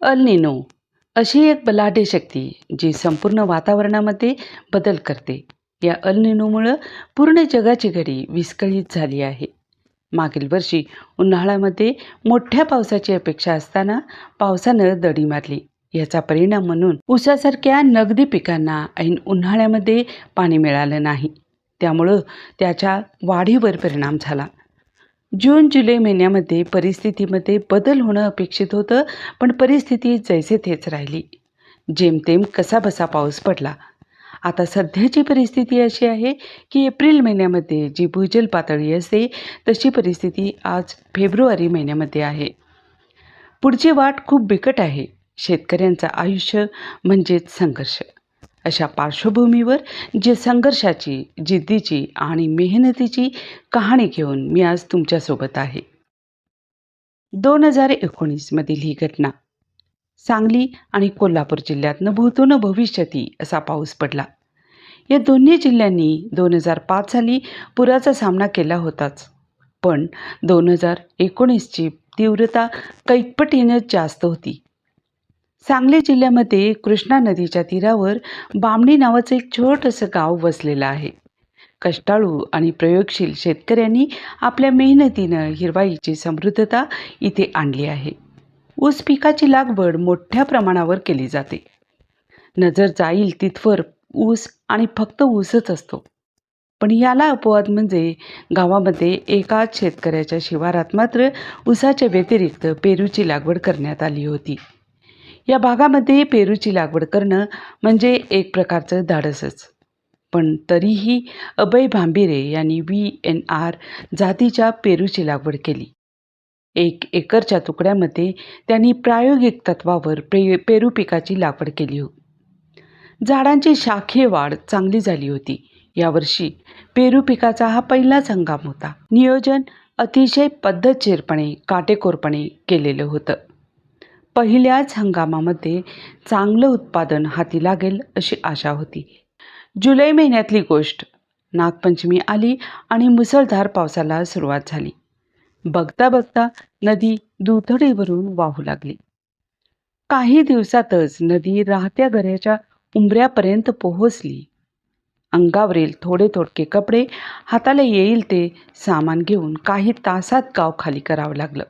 अल निनो अशी एक बलाढ्य शक्ती जी संपूर्ण वातावरणामध्ये बदल करते. या अल निनोमुळं पूर्ण जगाची घडी विस्कळीत झाली आहे. मागील वर्षी उन्हाळ्यामध्ये मोठ्या पावसाची अपेक्षा असताना पावसानं दडी मारली. याचा परिणाम म्हणून ऊसासारख्या नगदी पिकांना ऐन उन्हाळ्यामध्ये पाणी मिळालं नाही. त्यामुळं त्याच्या वाढीवर परिणाम झाला. जून जुलै महिन्यामध्ये परिस्थितीमध्ये बदल होणं अपेक्षित होतं पण परिस्थिती जैसे तेच राहिली. जेमतेम कसाबसा पाऊस पडला. आता सध्याची परिस्थिती अशी आहे की एप्रिल महिन्यामध्ये जी भूजल पातळी असते तशी परिस्थिती आज फेब्रुवारी महिन्यामध्ये आहे. पुढची वाट खूप बिकट आहे. शेतकऱ्यांचं आयुष्य म्हणजेच संघर्ष. अशा पार्श्वभूमीवर जे संघर्षाची जिद्दीची आणि मेहनतीची कहाणी घेऊन मी आज तुमच्यासोबत आहे. दोन हजार एकोणीसमधील ही घटना सांगली आणि कोल्हापूर जिल्ह्यातनं भूतून भविष्यती असा पाऊस पडला. या दोन्ही जिल्ह्यांनी दोन हजार पाच साली पुराचा सामना केला होताच. पण दोन हजार एकोणीसची तीव्रता कैकपटीनं जास्त होती. सांगली जिल्ह्यामध्ये कृष्णा नदीच्या तीरावर बामणी नावाचं एक छोटंसं गाव वसलेलं आहे. कष्टाळू आणि प्रयोगशील शेतकऱ्यांनी आपल्या मेहनतीनं हिरवाईची समृद्धता इथे आणली आहे. ऊस पिकाची लागवड मोठ्या प्रमाणावर केली जाते. नजर जाईल तिथवर ऊस आणि फक्त ऊसच असतो. पण याला अपवाद म्हणजे गावामध्ये एकाच शेतकऱ्याच्या शिवारात मात्र ऊसाच्या व्यतिरिक्त पेरूची लागवड करण्यात आली होती. या भागामध्ये पेरूची लागवड करणं म्हणजे एक प्रकारचं धाडसच. पण तरीही अभय भांबिरे यांनी व्ही एन आर जातीच्या पेरूची लागवड केली. एक एकरच्या तुकड्यामध्ये त्यांनी प्रायोगिक तत्वावर पे पेरू पिकाची लागवड केली हो. झाडांची शाखीय वाढ चांगली झाली होती. यावर्षी पेरू पिकाचा हा पहिलाच हंगाम होता. नियोजन अतिशय पद्धतशीरपणे काटेकोरपणे केलेलं होतं. पहिल्याच हंगामामध्ये चांगलं उत्पादन हाती लागेल अशी आशा होती. जुलै महिन्यातली गोष्ट. नागपंचमी आली आणि मुसळधार पावसाला सुरुवात झाली. बघता बघता नदी दुथडीवरून वाहू लागली. काही दिवसातच नदी राहत्या घराच्या उंबऱ्यापर्यंत पोहोचली. अंगावरील थोडे थोडके कपडे हाताला येईल ते सामान घेऊन काही तासात गाव खाली करावं लागलं.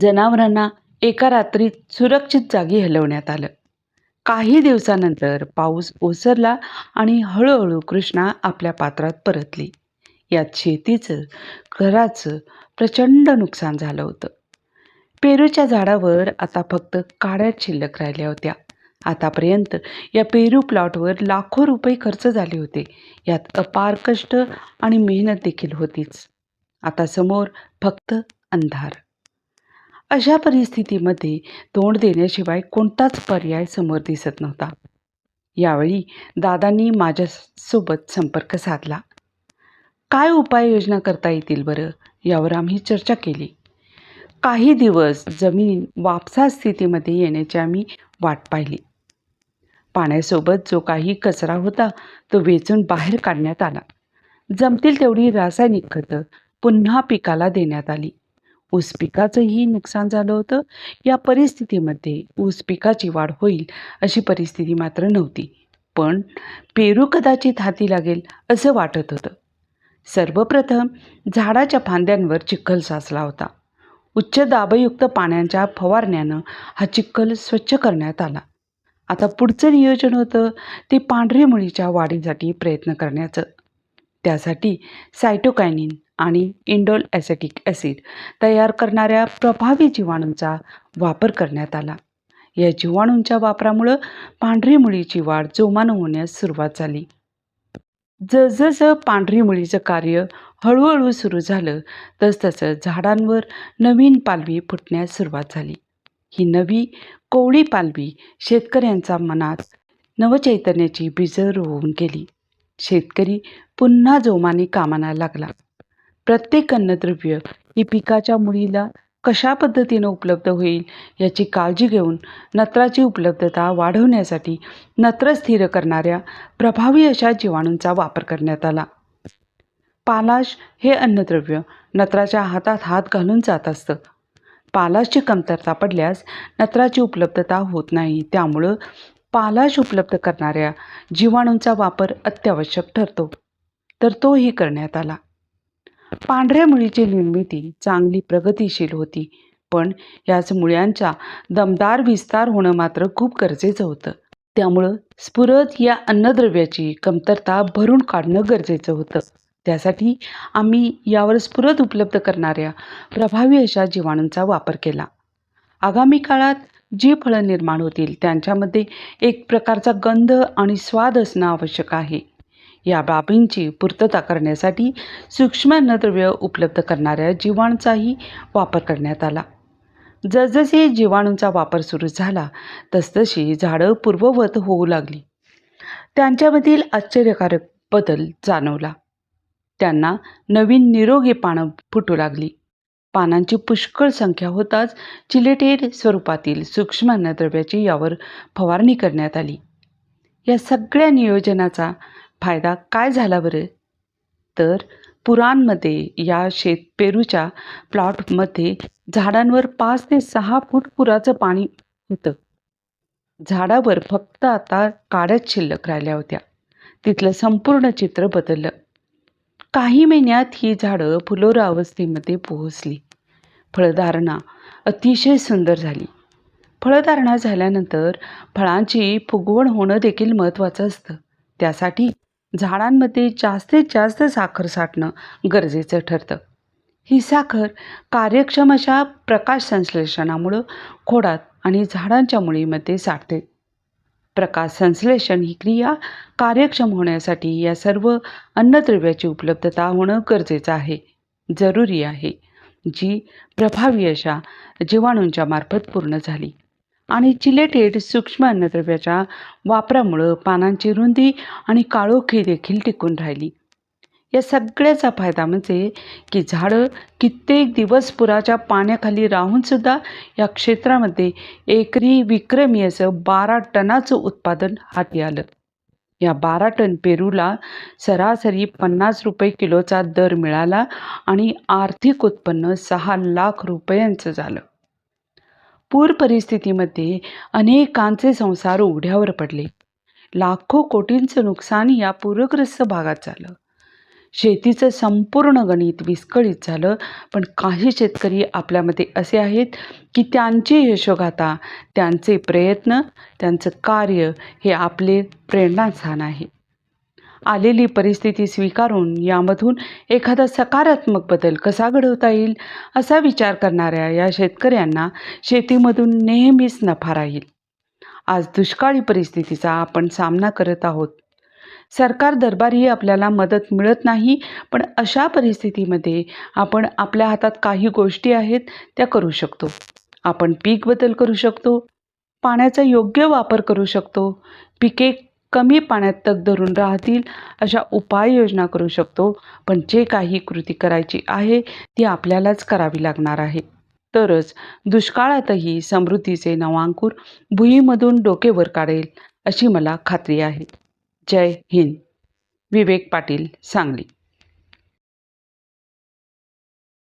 जनावरांना एका रात्रीत सुरक्षित जागी हलवण्यात आलं. काही दिवसानंतर पाऊस ओसरला आणि हळूहळू कृष्णा आपल्या पात्रात परतली. यात शेतीचं घराचं प्रचंड नुकसान झालं होतं. पेरूच्या झाडावर आता फक्त काड्यात शिल्लक राहिल्या होत्या. आतापर्यंत या पेरू प्लॉटवर लाखो रुपये खर्च झाले होते. यात अपार कष्ट आणि मेहनत देखील होतीच. आता समोर फक्त अंधार. अशा परिस्थितीमध्ये तोंड देण्याशिवाय कोणताच पर्याय समोर दिसत नव्हता. यावेळी दादांनी माझ्यासोबत संपर्क साधला. काय उपाययोजना करता येतील बरं? यावर आम्ही चर्चा केली. काही दिवस जमीन वापसा स्थितीमध्ये येण्याची आम्ही वाट पाहिली. पाण्यासोबत जो काही कचरा होता तो वेचून बाहेर काढण्यात आला. जमतील तेवढी रासायनिक खतं पुन्हा पिकाला देण्यात आली. ऊस पिकाचंही नुकसान झालं होतं. या परिस्थितीमध्ये ऊस पिकाची वाढ होईल अशी परिस्थिती मात्र नव्हती. पण पेरू कदाचित हाती लागेल असं वाटत होतं. सर्वप्रथम झाडाच्या फांद्यांवर चिखल साचला होता. उच्च दाबयुक्त पाण्याच्या फवारण्यानं हा चिखल स्वच्छ करण्यात आला. आता पुढचं नियोजन होतं ते पांढरी मुळीच्या वाढीसाठी प्रयत्न करण्याचं. त्यासाठी सायटोकायनिन आणि इंडोल ॲसेटिक ॲसिड तयार करणाऱ्या प्रभावी जीवाणूंचा वापर करण्यात आला. या जीवाणूंच्या वापरामुळं पांढरी मुळीची वाढ जोमानं होण्यास सुरुवात झाली. जसजसं पांढरी मुळीचं कार्य हळूहळू सुरू झालं तसतसं झाडांवर नवीन पालवी फुटण्यास सुरुवात झाली. ही नवी कोवळी पालवी शेतकऱ्यांच्या मनात नवचैतन्याची बीज रोवून गेली. शेतकरी पुन्हा जोमाने कामाला लागला. प्रत्येक अन्नद्रव्य ही पिकाच्या मुळीला कशा पद्धतीनं उपलब्ध होईल याची काळजी घेऊन नत्राची उपलब्धता वाढवण्यासाठी नत्र स्थिर करणाऱ्या प्रभावी अशा जीवाणूंचा वापर करण्यात आला. पालाश हे अन्नद्रव्य नत्राच्या हातात हात घालून जात असतं. पालाशची कमतरता पडल्यास नत्राची उपलब्धता होत नाही. त्यामुळं पालाश उपलब्ध करणाऱ्या जीवाणूंचा वापर अत्यावश्यक ठरतो. तर तोही करण्यात आला. पांढऱ्या मुळीची निर्मिती चांगली प्रगतिशील होती पण याच मुळ्यांचा दमदार विस्तार होणं मात्र खूप गरजेचं होतं. त्यामुळं स्फुरत या अन्नद्रव्याची कमतरता भरून काढणं गरजेचं होतं. त्यासाठी आम्ही यावर स्फुरत उपलब्ध करणाऱ्या प्रभावी अशा जीवाणूंचा वापर केला. आगामी काळात जी फळं निर्माण होतील त्यांच्यामध्ये एक प्रकारचा गंध आणि स्वाद असणं आवश्यक आहे. या बाबींची पूर्तता करण्यासाठी सूक्ष्म अन्नद्रव्य उपलब्ध करणाऱ्या जीवाणूचाही वापर करण्यात आला. जसजसे जीवाणूंचा वापर सुरू झाला तसतशी झाडं पूर्ववत होऊ लागली. त्यांच्यामधील आश्चर्यकारक बदल जाणवला. त्यांना नवीन निरोगी पानं फुटू लागली. पानांची पुष्कळ संख्या होताच चिलेटेड स्वरूपातील सूक्ष्म अन्नद्रव्याची यावर फवारणी करण्यात आली. या सगळ्या नियोजनाचा फायदा काय झाला बरं? तर पुरांमध्ये या शेत पेरूच्या प्लॉटमध्ये झाडांवर पाच ते सहा फूट पुराचं पाणी होतं. झाडावर फक्त आता काड्याच शिल्लक राहिल्या होत्या. तिथलं संपूर्ण चित्र बदललं. काही महिन्यात ही झाडं फुलोरा अवस्थेमध्ये पोहोचली. फळधारणा अतिशय सुंदर झाली. फळधारणा झाल्यानंतर फळांची फुगवण होणं देखील महत्त्वाचं असतं. त्यासाठी झाडांमध्ये जास्तीत जास्त साखर साठणं गरजेचं ठरतं. ही साखर कार्यक्षम अशा प्रकाश संश्लेषणामुळं खोडात आणि झाडांच्या मुळीमध्ये साठते. प्रकाश संश्लेषण ही क्रिया कार्यक्षम होण्यासाठी या सर्व अन्नद्रव्याची उपलब्धता होणं गरजेचं आहे जरुरी आहे जी प्रभावी अशा जीवाणूंच्या मार्फत पूर्ण झाली. आणि चिलेटेड सूक्ष्म अन्नद्रव्याच्या वापरामुळं पानांची रुंदी आणि काळोखी देखील टिकून राहिली. या सगळ्याचा फायदा म्हणजे की झाडं कित्येक दिवस पुराच्या पाण्याखाली राहूनसुद्धा या क्षेत्रामध्ये एकरी विक्रमी असं बारा टनाचं उत्पादन हाती आलं. या बारा टन पेरूला सरासरी पन्नास रुपये किलोचा दर मिळाला आणि आर्थिक उत्पन्न सहा लाख रुपयांचं झालं. पूर परिस्थितीमध्ये अनेकांचे संसार उघड्यावर पडले. लाखो कोटींचं नुकसान या पूरग्रस्त भागात झालं. शेतीचं संपूर्ण गणित विस्कळीत झालं पण काही शेतकरी आपल्यामध्ये असे आहेत की त्यांची यशोगाथा त्यांचे प्रयत्न त्यांचं कार्य हे आपले प्रेरणास्थान आहे. आलेली परिस्थिती स्वीकारून यामधून एखादा सकारात्मक बदल कसा घडवता येईल असा विचार करणाऱ्या या शेतकऱ्यांना शेतीमधून नेहमीच नफा राहील. आज दुष्काळी परिस्थितीचा आपण सामना करत आहोत. सरकार दरबारी आपल्याला मदत मिळत नाही पण अशा परिस्थितीमध्ये आपण आपल्या हातात काही गोष्टी आहेत त्या करू शकतो. आपण पीक बदल करू शकतो. पाण्याचा योग्य वापर करू शकतो. पिके कमी पाण्यात तग धरून राहतील अशा उपाययोजना करू शकतो. पण जे काही कृती करायची आहे ती आपल्यालाच करावी लागणार आहे. तरच दुष्काळातही समृद्धीचे नवांकुर भुईमधून डोकेवर काढेल अशी मला खात्री आहे. जय हिंद. विवेक पाटील सांगली.